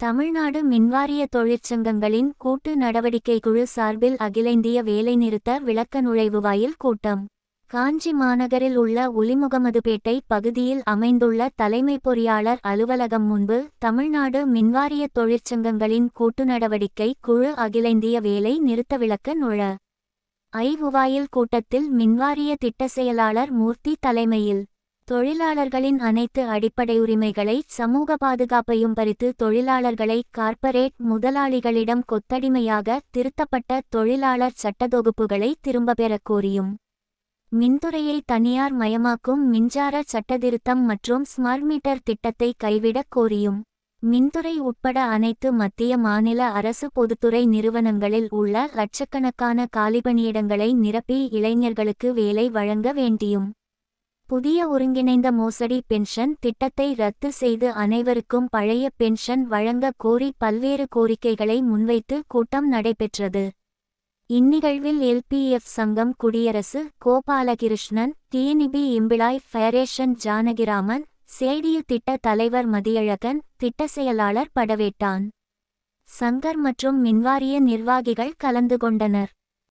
தமிழ்நாடு மின்வாரிய தொழிற்சங்கங்களின் கூட்டு நடவடிக்கை குழு சார்பில் அகில இந்திய வேலைநிறுத்த விளக்க நுழைவுவாயில் கூட்டம். காஞ்சி மாநகரில் உள்ள ஒளிமுகமதுபேட்டை பகுதியில் அமைந்துள்ள தலைமை பொறியாளர் அலுவலகம் முன்பு தமிழ்நாடு மின்வாரிய தொழிற்சங்கங்களின் கூட்டு நடவடிக்கை குழு அகில இந்திய வேலை நிறுத்த விளக்க நுழ. ஐவுவாயில் கூட்டத்தில் மின்வாரிய திட்ட செயலாளர் மூர்த்தி தலைமையில் தொழிலாளர்களின் அனைத்து அடிப்படை உரிமைகளை சமூக பாதுகாப்பையும் பறித்து தொழிலாளர்களை கார்ப்பரேட் முதலாளிகளிடம் கொத்தடிமையாக திருத்தப்பட்ட தொழிலாளர் சட்டத்தொகுப்புகளை திரும்ப பெறக் கோரியும். மின்துறையை தனியார் மயமாக்கும் மின்சார சட்டத்திருத்தம் மற்றும் ஸ்மார்ட் மீட்டர் திட்டத்தை கைவிடக் கோரியும். மின்துறை உட்பட அனைத்து மத்திய மாநில அரசு பொதுத்துறை நிறுவனங்களில் உள்ள லட்சக்கணக்கான காலிபணியிடங்களை நிரப்பி இளைஞர்களுக்கு வேலை வழங்க வேண்டியும். புதிய ஒருங்கிணைந்த மோசடி பென்ஷன் திட்டத்தை ரத்து செய்து அனைவருக்கும் பழைய பென்ஷன் வழங்க கோரி பல்வேறு கோரிக்கைகளை முன்வைத்து கூட்டம் நடைபெற்றது. இந்நிகழ்வில் எல்பிஎஃப் சங்கம் குடியரசு Gopalakrishnan TNEB employee federation Janakiraman CITU திட்ட தலைவர் மதியழகன் திட்ட செயலாளர் படவேட்டான். சங்கர் மற்றும் மின்வாரிய நிர்வாகிகள் கலந்து கொண்டனர்.